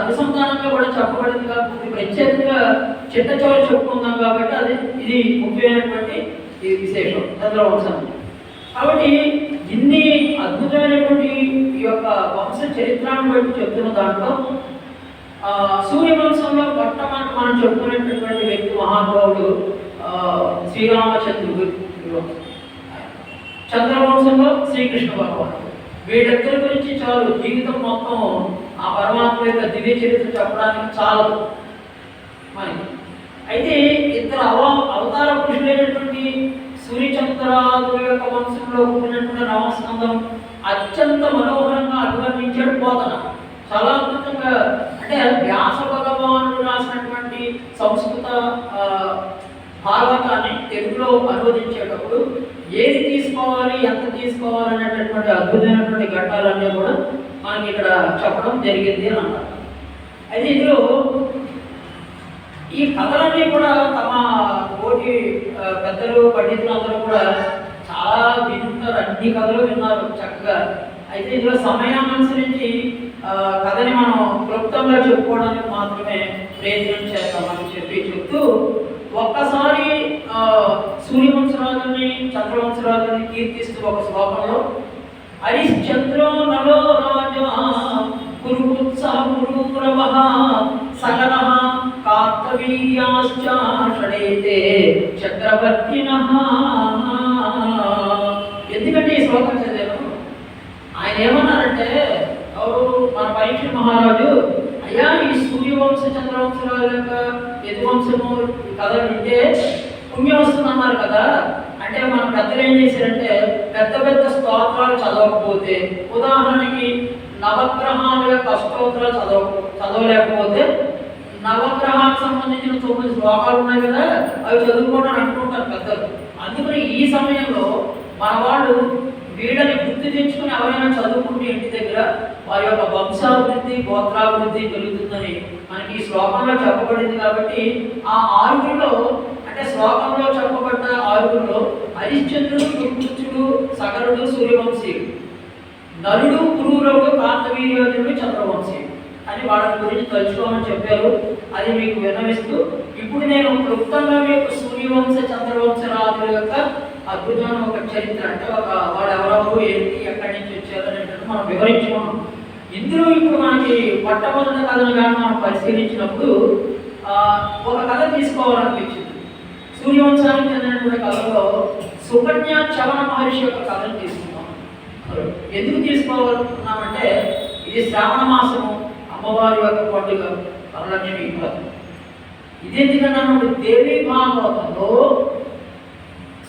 అనుసంధానంగా కూడా చెప్పబడింది కాబట్టి ప్రత్యేకంగా చిట్ట చివరి చెప్పుకుందాం కాబట్టి అది ఇది ముఖ్యమైనటువంటి ఈ విశేషం. చంద్రవంశం కాబట్టి ఇన్ని అద్భుతమైనటువంటి ఈ యొక్క వంశ చరిత్రను బట్టి చెప్తున్న దాంట్లో సూర్యవంశంలో మొట్టమొదటి మనం చెప్పుకునేటటువంటి వ్యక్తి మహానుభావుడు శ్రీరామచంద్రుడు. చంద్రవంశంలో శ్రీకృష్ణ భగవానుడు. వీళ్ళిద్దరి గురించి చాలు జీవితం మొత్తం ఆ పరమాత్మ యొక్క దివ్య చరిత్ర చెప్పడానికి చాలదు. మనకి అయితే ఇద్దరు అవ అవతార పురుషులైనటువంటి సూర్యచంద్రాదుల యొక్క వంశంలో కూడినటువంటి నవస్కందం అత్యంత మనోహరంగా అభివర్ణించాడు పోతన చాలా అద్భుతంగా అంటే వ్యాస భగవానుడు రాసినటువంటి సంస్కృత భాగవతాన్ని తెలుగులో అనువదించేటప్పుడు ఏది తీసుకోవాలి ఎంత తీసుకోవాలి అనేటటువంటి అద్భుతమైనటువంటి ఘట్టాలన్నీ కూడా మనకి ఇక్కడ చెప్పడం జరిగింది అని అంటారు. అయితే ఇందులో ఈ కథలన్నీ కూడా తమ కోటి పెద్దలు పండితులు అందరూ కూడా చాలా వింటున్నారు అన్ని కథలు విన్నారు చక్కగా. అయితే ఇందులో సమయాన్ని అనుసరించి కథని మనం క్లుప్తంగా చెప్పుకోవడానికి మాత్రమే ప్రయత్నం చేస్తామని చెప్పి చెప్తూ ఒక్కసారి సూర్య రాజుని చంద్రవంశరాజుని కీర్తిస్తూ ఒక శ్లోకంలో హరిశ్చంద్రో నలో రాజా కురుత్సహ సకల కార్తవీయాశ్చాషణేతే చక్రవర్తిన. ఎందుకంటే ఈ శ్లోకం చదివాను? ఆయన ఏమన్నారంటే ఎవరు మన పరీక్ష మహారాజు అయ్యా ఈ సూర్యవంశ చంద్రవంశరాజు యొక్క యదువంశము కథ వింటే పుణ్యం వస్తుందన్నారు కదా? అంటే మన పెద్దలు ఏం చేశారంటే పెద్ద పెద్ద స్తోత్రాలు చదవకపోతే ఉదాహరణకి నవగ్రహాల యొక్క అష్టోత్తరాలు చదవ చదవలేకపోతే నవగ్రహాలకు సంబంధించిన తొమ్మిది శ్లోకాలు ఉన్నాయి కదా అవి చదువుకోవడం అనుకుంటారు పెద్దలు. అందుకని ఈ సమయంలో మన వాళ్ళు వీళ్ళని గుర్తు తెచ్చుకుని ఎవరైనా చదువుకుంటే ఇంటి దగ్గర వారి యొక్క వంశాభివృద్ధి గోత్రాభివృద్ధి పెరుగుతుందని మనకి ఈ శ్లోకంలో చెప్పబడింది కాబట్టి ఆ ఆరుగురిలో అంటే శ్లోకంలో చెప్పబడ్డ ఆరుగురులో హరిశ్చంద్రుడు కుర్కుచుడు సగరుడు సూర్యవంశీయుడు నలుడు పురూరవుడు కాంతవీర్యోధుడు చంద్రవంశీయుడు అని వాళ్ళ గురించి తలుచుకోమని చెప్పారు. అది మీకు విన్నవిస్తూ ఇప్పుడు నేను క్లుప్తంగా మీకు సూర్యవంశ చంద్రవంశ రాజుల యొక్క అద్భుతమైన ఒక చరిత్ర అంటే ఒక వాడు ఎవరెవరు ఏంటి ఎక్కడి నుంచి వచ్చారు అనేటువంటి మనం వివరించుకున్నాం. ఇందులో ఇప్పుడు మనకి మొట్టమొదటి కథను కానీ మనం పరిశీలించినప్పుడు ఒక కథ తీసుకోవాలనిపించింది. సూర్యవంశానికి చెందినటువంటి కథలో సుకన్య చవన మహర్షి యొక్క కథను తీసుకున్నాం ఎందుకు తీసుకోవాలనుకున్నామంటే ఇది శ్రావణ మాసము అమ్మవారి యొక్క పండుగ వరలక్ష్మి వ్రతం. ఇది ఎందుకన్నా దేవి భాగవతంలో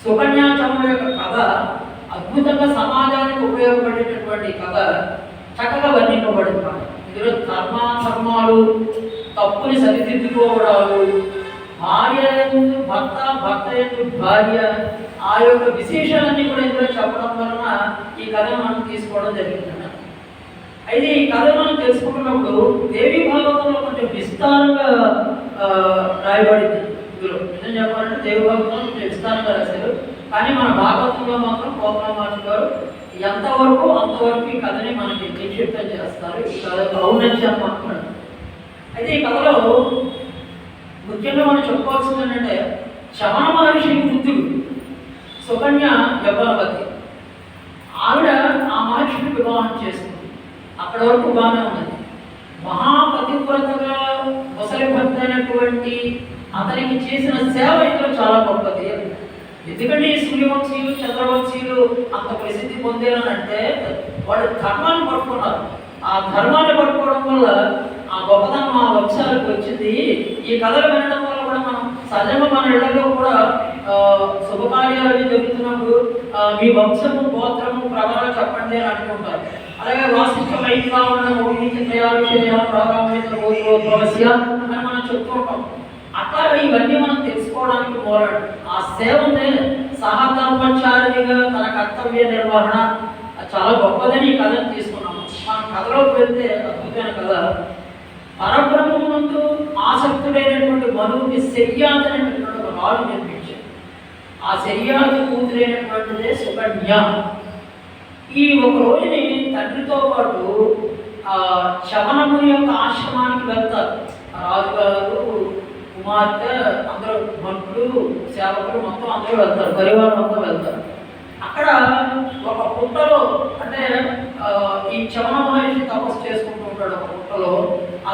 సుకన్య చవన యొక్క కథ అద్భుతంగా సమాజానికి ఉపయోగపడేటటువంటి కథ చక్కగా వర్ణింపబడింది. ఇందులో ధర్మ ధర్మాలు తప్పుని సరిదిద్దుకోవడాలు భార్య ఎందు భర్త భర్త ఎందు భార్య ఆ యొక్క విశేషాలన్నీ కూడా ఇందులో చెప్పడం వలన ఈ కథ మనం తీసుకోవడం జరిగిందన్న అయితే ఈ కథ మనం తెలుసుకున్నప్పుడు దేవి భాగవతంలో కొంచెం విస్తారంగా రాయబడింది ఇందులో. నిజం చెప్పాలంటే దేవి భాగవతంలో కొంచెం విస్తారంగా రాశారు. కానీ మన భాగవతంలో మాత్రం కోపరామాజు గారు ఎంతవరకు అంతవరకు ఈ కథని మనకి నిక్షిప్తం చేస్తారు? ఈ కథ ఔన్నత్యం మాత్రం అయితే ఈ కథలో ముఖ్యంగా మనం చెప్పుకోవాల్సింది ఏంటంటే శవణ మహర్షి బుద్ధుడు సుకన్య యవ్వనవతి ఆవిడ ఆ మహర్షిని వివాహం చేసుకుంది. అక్కడ వరకు బాగానే ఉన్నది. మహాపతివ్రతగా ముసలి భర్త అయినటువంటి అతనికి చేసిన సేవ ఇంట్లో చాలా గొప్పది. ఎందుకంటే ఈ సూర్యవంశీయులు చంద్రవంశీయులు అంత ప్రసిద్ధి పొందారనంటే వాళ్ళు ధర్మాన్ని పట్టుకున్నారు. ఆ ధర్మాన్ని పట్టుకోవడం వల్ల ఆ గొప్పతనం ఆ వంశాలకు వచ్చింది. ఈ కథలు వినడం వల్ల కూడా మనం సహజంగా మన ఇళ్ళలో కూడా శుభకార్యాలు అవి జరుగుతున్నప్పుడు మీ వంశము గోత్రము ప్రభావం చెప్పండి అని అనుకుంటారు. అలాగే వాసిష్ఠ వైద్యావరణ తయారు చేయాలి ప్రారంభమస్య అని మనం చెప్పుకుంటాం అట్లా ఇవన్నీ మనం తెలుసుకోవడానికి పోరాడు. ఆ సేవనే సహకర్మచారిగా తన కర్తవ్య నిర్వహణ చాలా గొప్పదని ఈ కథను తీసుకున్నాము. మన కథలోకి వెళ్తే అద్భుతమైన కథ. పరబ్రహ్మము ఆసక్తుడైనటువంటి మనువుకి శర్యాది అనేటటువంటి ఒక రాజు నిర్మించాడు ఆ శర్యాది కూతురైనటువంటిదే సుకన్య. ఈ ఒక రోజుని తండ్రితో పాటు ఆ శవనముని యొక్క ఆశ్రమానికి వెళ్తారు. రాజుగారు కుమార్తె అందరూ మంత్రులు సేవకులు మొత్తం అందరూ వెళ్తారు. పరివారం మొత్తం వెళ్తారు. అక్కడ ఒక పుట్టలో అంటే ఆ, ఈ చమన మహర్షి తపస్సు చేసుకుంటూ ఉంటాడు ఒక పుట్టలో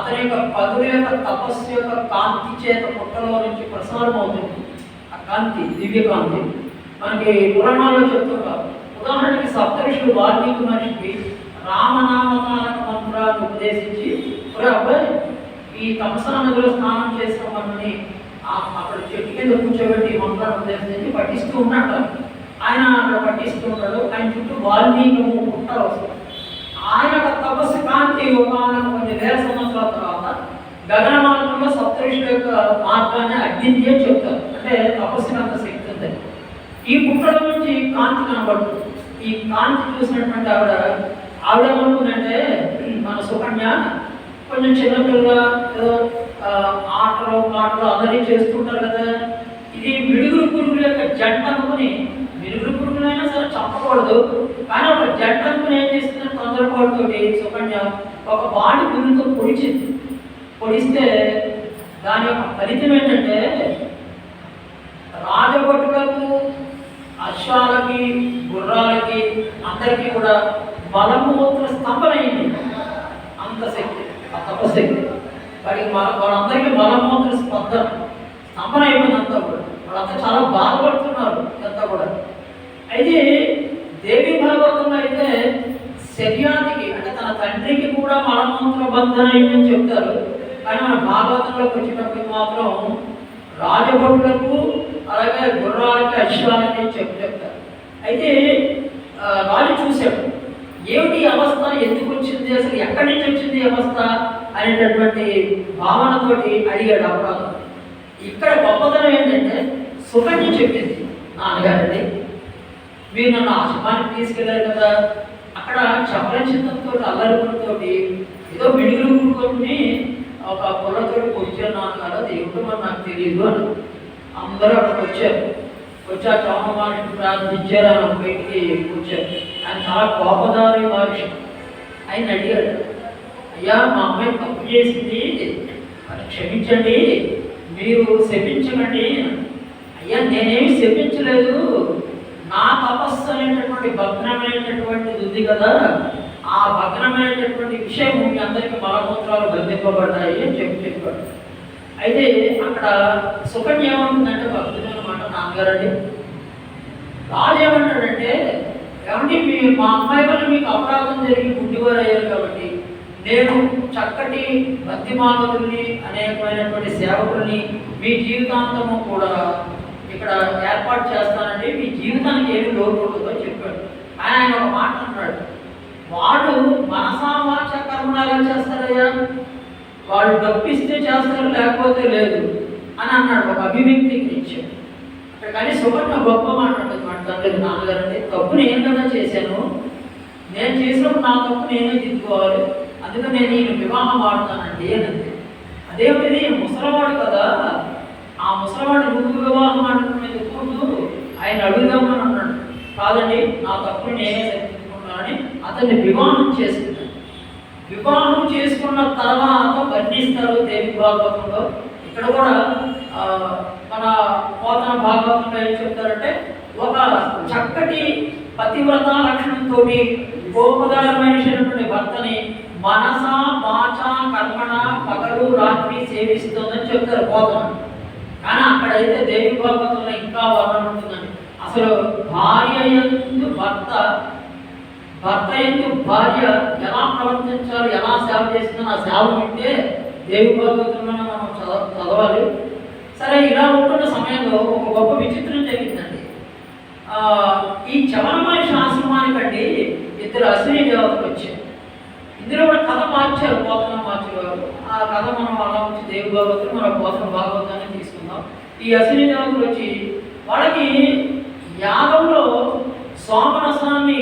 అతని యొక్క పదుల యొక్క తపస్సు యొక్క కాంతి చేత పుట్టలో నుంచి ప్రసారం అవుతుంది ఆ కాంతి దివ్య కాంతి. మనకి పురాణాల్లో చెప్తుంటారు. ఉదాహరణకి సప్తఋషులు వాల్మీకి మనిషికి రామనామతారక మంత్రాన్ని ఉపదేశించి ఒరే అబ్బాయి ఈ తమసా నదిలో స్నానం చేసిన మనల్ని అక్కడ చెట్టు కింద కూర్చోబెట్టి ఈ మంత్రాన్ని ఉపదేశించి పఠిస్తూ ఉన్నట్టు ఆయన అక్కడ పఠిస్తూ ఉంటాడు. ఆయన చుట్టూ వాల్మీకి పుట్టారు వస్తారు ఆయన యొక్క తపస్సు కాంతి ఒకనొక కొన్ని వేల సంవత్సరాల తర్వాత గగన మార్గంలో సప్తఋషుల యొక్క మార్గాన్ని అగ్ని అని చెప్తారు. అంటే తపస్సుకి అంత శక్తి ఉంది ఈ పుట్టల నుంచి కాంతి కనబడుతుంది. ఈ కాంతి చూసినటువంటి ఆవిడ ఆవిడ ఏమనుకుందంటే మన సుకన్య కొంచెం చిన్నపిల్ల ఏదో ఆటలు పాటలు అందరి చేస్తుంటారు కదా. ఇది మిడుగురు పురుగుల యొక్క జంట అనుకుని మిడుగురు పురుగులైనా సరే చంపకూడదు. కానీ ఒక జంట ఏం చేస్తుంది తొందరపాటుతోటి సుకన్య ఒక బాడి పురుగుతో పొడిచింది. పొడిస్తే దాని యొక్క ఫలితం ఏంటంటే రాజభటులకు అశ్వాలకి గుర్రాలకి అందరికీ కూడా బలమూత్ర స్తంభన అయింది అంత శక్తి ఆ తపశక్తి వాడికి వాళ్ళందరికీ బలమూత్ర స్పందన. స్తంభన అయిపోయింది అంతా కూడా. వాళ్ళంతా చాలా బాధ ఇదంతా కూడా అయితే దేవి భాగవతంలో అయితే శర్యానికి అంటే తన తండ్రికి కూడా మలమూత్ర బంధన చెప్తారు. కానీ మన భాగవతంలోకి వచ్చినప్పుడు మాత్రం రాజభటులకు అలాగే గుర్రాలకి అశ్వాలకి చెప్పి చెప్తారు అయితే రాజు చూశాడు. ఏమిటి అవస్థ? ఎందుకు వచ్చింది? అసలు ఎక్కడి నుంచి వచ్చింది అవస్థ? అనేటటువంటి భావనతోటి అడిగాడు అపరాధం ఇక్కడ గొప్పతనం ఏంటంటే సుకన్య చెప్పింది నాన్నగారండి మీరు నన్ను ఆశ్రమానికి తీసుకెళ్ళారు కదా. అక్కడ చపలచిత్తంతో అల్లరితో ఏదో మెడికల్ కూడుకొని ఒక పొలతో వచ్చాను అన్నారు అది ఏమిటో మరి నాకు తెలియదు అని అందరూ అక్కడికి వచ్చారు. వచ్చి ఆ చౌమ ప్రార్థించారు అని బయటికి వచ్చారు ఆయన చాలా కోపదారి మహర్షి ఆయన అడిగాడు అయ్యా మా అమ్మాయి తప్పు చేసింది. క్షమించండి. మీరు శపించకండి. అయ్యా నేనేమి శపించలేదు. నా తపస్సు అనేటటువంటి భగ్నమైనటువంటిది ఉంది కదా. ఆ భగ్నమైనటువంటి విషయం మీ అందరికి మలమూత్రాలు బంధింపబడ్డాయి అని చెప్పి చెప్పాడు. అయితే అక్కడ సుకన్య ఏమంటుందంటే భక్తులు అనమాట నాన్నగారండి. రాజు ఏమంటాడంటే ఏమంటే మీ మా అమ్మాయి వల్ల మీకు అపరాధం జరిగి గుడ్డివారు అయ్యారు కాబట్టి నేను చక్కటి భక్తిమానవుల్ని అనేకమైనటువంటి సేవకుల్ని మీ జీవితాంతము కూడా ఇక్కడ ఏర్పాటు చేస్తానండి. మీ జీవితానికి ఏమి లోటు ఉండదో చెప్పాడు. ఆయన ఆయన ఒక మాట అంటున్నాడు. వాడు మనసామాచ వాచ చేస్తారయ్యా వాడు డబ్బిస్తే చేస్తారు లేకపోతే లేదు అని అన్నాడు ఒక అభివ్యక్తికి ఇచ్చాడు. అక్కడ కానీ సువర్ణ గొప్ప మాట మాట తండ్రి నాన్నగారు అంటే తప్పు నేను కదా చేశాను? నేను చేసినప్పుడు నా తప్పు నేనే దిద్దుకోవాలి? అందుకని నేను ఈయన వివాహం ఆడుతానండి అని అంది అదేమిటి ముసలవాడు కదా. ఆ ముసలవాడు ముందు వివాహం ఆడుకునేది ఆయన అడుగుదామని అన్నాడు. కాదండి నా తప్పుని నేనే అని అతన్ని వివాహం చేసుకున్నాను వివాహం చేసుకున్న తర్వాత వర్ణిస్తారు దేవి భాగవతంలో. ఇక్కడ కూడా మన పోతన భాగవతంలో ఏం చెప్తారంటే ఒక చక్కటి పతివ్రత లక్షణంతో గోపదారమైనటువంటి భర్తని మనస వాచ కర్మణ పగలు రాత్రి సేవిస్తుందని చెప్తారు పోతన. కానీ అక్కడైతే దేవి భాగవతంలో ఇంకా వర్ణన ఉంటుందండి. అసలు భార్య భర్త భర్త ఎందుకు భార్య ఎలా ప్రవర్తించాలి ఎలా సేవ చేసిందో నా సేవ ఉంటే దేవి భాగవతంలోనే మనం చదవ చదవాలి. సరే ఇలా ఉంటున్న సమయంలో ఒక గొప్ప విచిత్రం జరిగిందండి. ఈ ఈ చవనమహర్షి ఆశ్రమానికండి ఇద్దరు అశ్విని దేవతలు వచ్చారు. ఇందులో కూడా కథ మార్చారు పోతన మార్చారు ఆ కథ మనం అలా వచ్చి దేవి భాగవతులు మన పోతన భాగవతాన్ని తీసుకుందాం. ఈ అశ్విని దేవతలు వచ్చి వాళ్ళకి యాగంలో సోమరసాన్ని